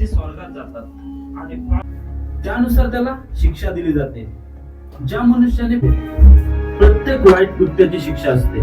ते स्वर्गात जातात. आणि त्यानुसार त्याला शिक्षा दिली जाते. ज्या मनुष्याने प्रत्येक वाईट कृत्याची शिक्षा असते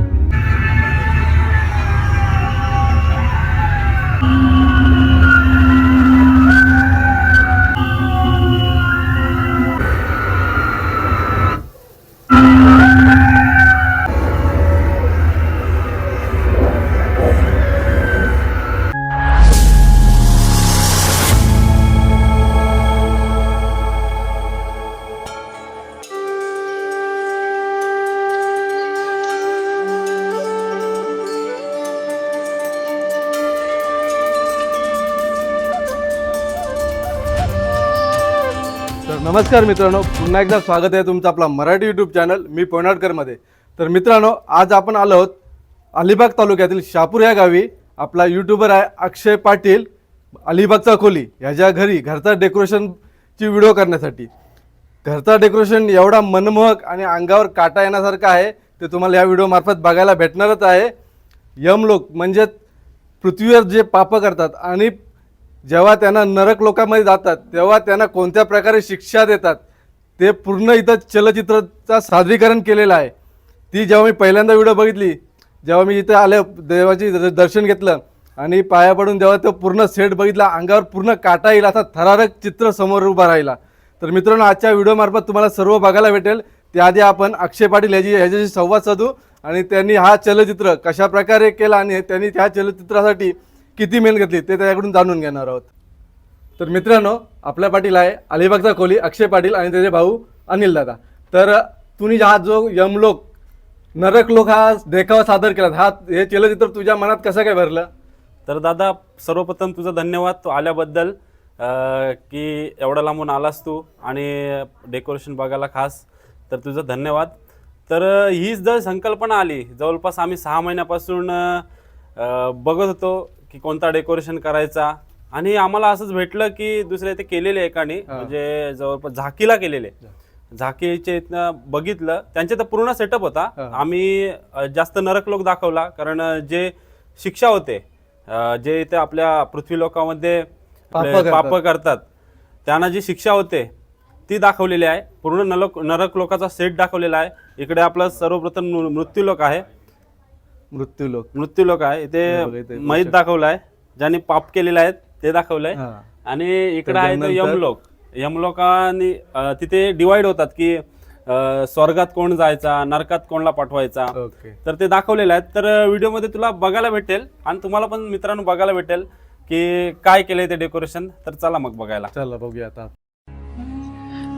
नमस्कार मित्रांनो पुन्हा एकदा स्वागत आहे तुमचं आपला मराठी यूट्यूब चॅनल मी पोनाटकरमध्ये तर मित्रांनो आज आपण आलो आहोत अलिबाग तालुक्यातील शापूर या गावी. आपला यूट्यूबर आहे अक्षय पाटील अलिबागचा खोली. ह्याच्या घरी घरचा डेकोरेशनची व्हिडिओ करण्यासाठी. घरचा डेकोरेशन एवढा मनमोहक आणि अंगावर काटा येण्यासारखा आहे ते तुम्हाला या व्हिडिओमार्फत बघायला भेटणारच आहे. यमलोक म्हणजेच पृथ्वीवर जे पापं करतात आणि जेव्हा त्यांना नरक लोकांमध्ये जातात तेव्हा त्यांना कोणत्या प्रकारे शिक्षा देतात ते पूर्ण इथं चलचित्राचा सादरीकरण केलेलं आहे. ती जेव्हा मी पहिल्यांदा व्हिडिओ बघितली जेव्हा मी इथं आले देवाची द- दर्शन घेतलं आणि पाया पडून जेव्हा तो पूर्ण सेट बघितला अंगावर पूर्ण काटा येईल असा थरारक चित्र समोर उभा राहिला. तर मित्रांनो आजच्या व्हिडिओमार्फत तुम्हाला सर्व बघायला भेटेल. त्याआधी आपण अक्षय पाटील याची ह्याच्याशी संवाद साधू आणि त्यांनी हा चलचित्र कशा प्रकारे केला आणि त्यांनी त्या चलचित्रासाठी किती मेल घेतली ते त्याच्याकडून जाणून घेणार आहोत. तर मित्रांनो आपल्या पाटील आहे अलिबागचा कोहली अक्षय पाटील आणि त्याचे भाऊ अनिल दादा. तर तुम्ही हा जो यमलोक नरक लोक हा देखावा सादर केला हा हे चलचित्र तुझ्या मनात कसं काय भरलं? तर दादा सर्वप्रथम तुझा धन्यवाद. तू आल्याबद्दल की एवढा लांबून आलास तू आणि डेकोरेशन बघायला खास तर तुझं धन्यवाद. तर हीच जर संकल्पना आली जवळपास आम्ही सहा महिन्यापासून बघत होतो. की कोणता डेकोरेशन करायचा? आणि आम्हाला असंच भेटलं की दुसऱ्या इथे केलेले एकाने. म्हणजे जवळपास झाकीला केलेले. झाकीचे इथनं बघितलं त्यांचे तर पूर्ण सेटअप होता. आम्ही जास्त नरक लोक दाखवला कारण जे शिक्षा होते जे इथे आपल्या पृथ्वी लोकांमध्ये पापं करतात. त्यांना जी शिक्षा होते ती दाखवलेली आहे. पूर्ण नरक नरक लोकाचा सेट दाखवलेला आहे. इकडे आपलं सर्वप्रथम मृ- मृत्यूलोक आहे. मृत्यू लोक मृत्यूलोक आहे. हे इथे मैत. दाखवलाय. ज्यांनी पाप केलेले आहेत ते दाखवलंय. हा. आणि इकडे आहे तो यमलोक. यमलोकांनी तिथे डिवाइड होतात की स्वर्गात कोण जायचा नरकात कोणला पाठवायचा. ओके. तर ते दाखवलेले आहेत तर व्हिडिओमध्ये तुला बघायला भेटेल आणि तुम्हाला पण मित्रांनो बघायला भेटेल की काय केलंय ते डेकोरेशन. तर चला मग बघायला. चला बघूया आता.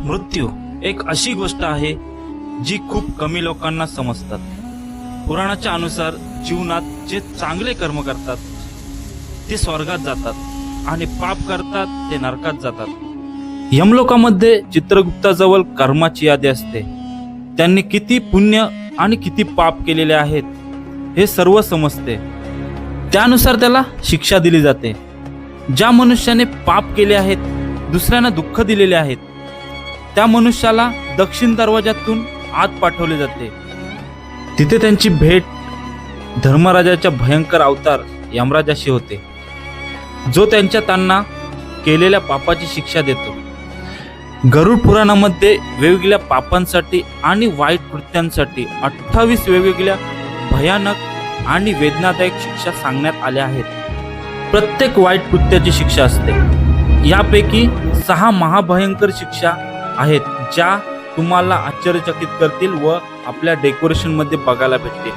मृत्यू एक अशी गोष्ट आहे जी खूप कमी लोकांना समजतात. पुराणाच्या अनुसार जीवनात जे चांगले कर्म करतात ते स्वर्गात जातात आणि पाप करतात ते नरकात जातात. यमलोकामध्ये चित्रगुप्ताजवळ कर्माची यादी असते. त्यांनी किती पुण्य आणि किती पाप केलेले आहेत हे सर्व समजते. त्यानुसार त्याला शिक्षा दिली जाते. ज्या मनुष्याने पाप केले आहेत दुसऱ्यांना दुःख दिलेले आहेत त्या मनुष्याला दक्षिण दरवाजातून आत पाठवले जाते. तिथे त्यांची भेट धर्मराजाच्या भयंकर अवतार यमराजाशी होते. जो त्यांच्या त्यांना केलेल्या पापाची शिक्षा देतो. गरुड पुराणामध्ये वेगवेगळ्या पापांसाठी आणि वाईट कृत्यांसाठी अठ्ठावीस वेगवेगळ्या भयानक आणि वेदनादायक शिक्षा सांगण्यात आल्या आहेत. प्रत्येक वाईट कृत्याची शिक्षा असते. यापैकी सहा महाभयंकर शिक्षा आहेत ज्या तुम्हाला आश्चर्यचकित करतील व आपल्या डेकोरेशनमध्ये बघायला भेटते.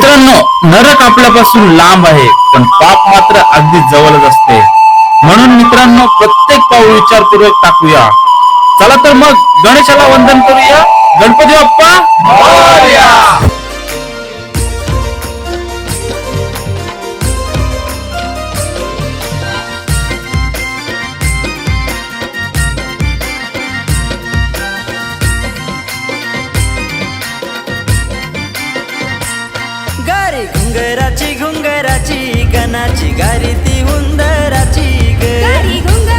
मित्रांनो नरक आपल्यापासून लांब आहे पण पाप मात्र अगदी जवळच असते. म्हणून मित्रांनो प्रत्येक पाऊल विचारपूर्वक टाकूया. चला तर मग गणेशाला वंदन करूया. गणपती बाप्पा घुंगराची गणाची गारी ती उंदराची ग.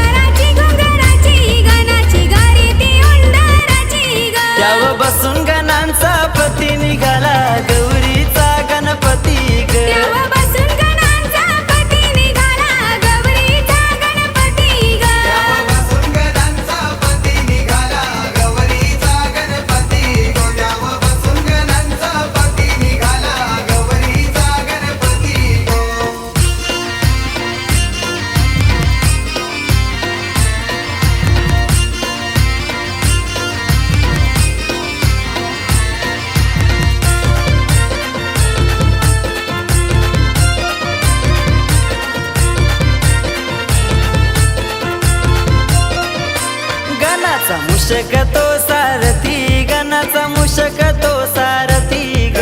गणाचा मुशक तो सारथी गणाचा मुशक तो सारथी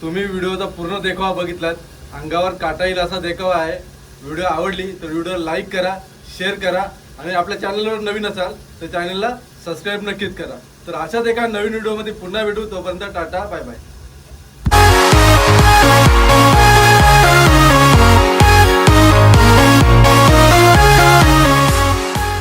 तुम्ही व्हिडिओचा पूर्ण देखावा बघितलात अंगावर काटा येईल असा देखावा आहे. व्हिडिओ आवडली तर व्हिडिओ लाईक करा शेअर करा आणि आपल्या चॅनलवर नवीन असाल तर चॅनलला सबस्क्राईब नक्कीच करा. तर अशाच एका नवीन व्हिडिओमध्ये पुन्हा भेटू. तोपर्यंत टाटा बाय बाय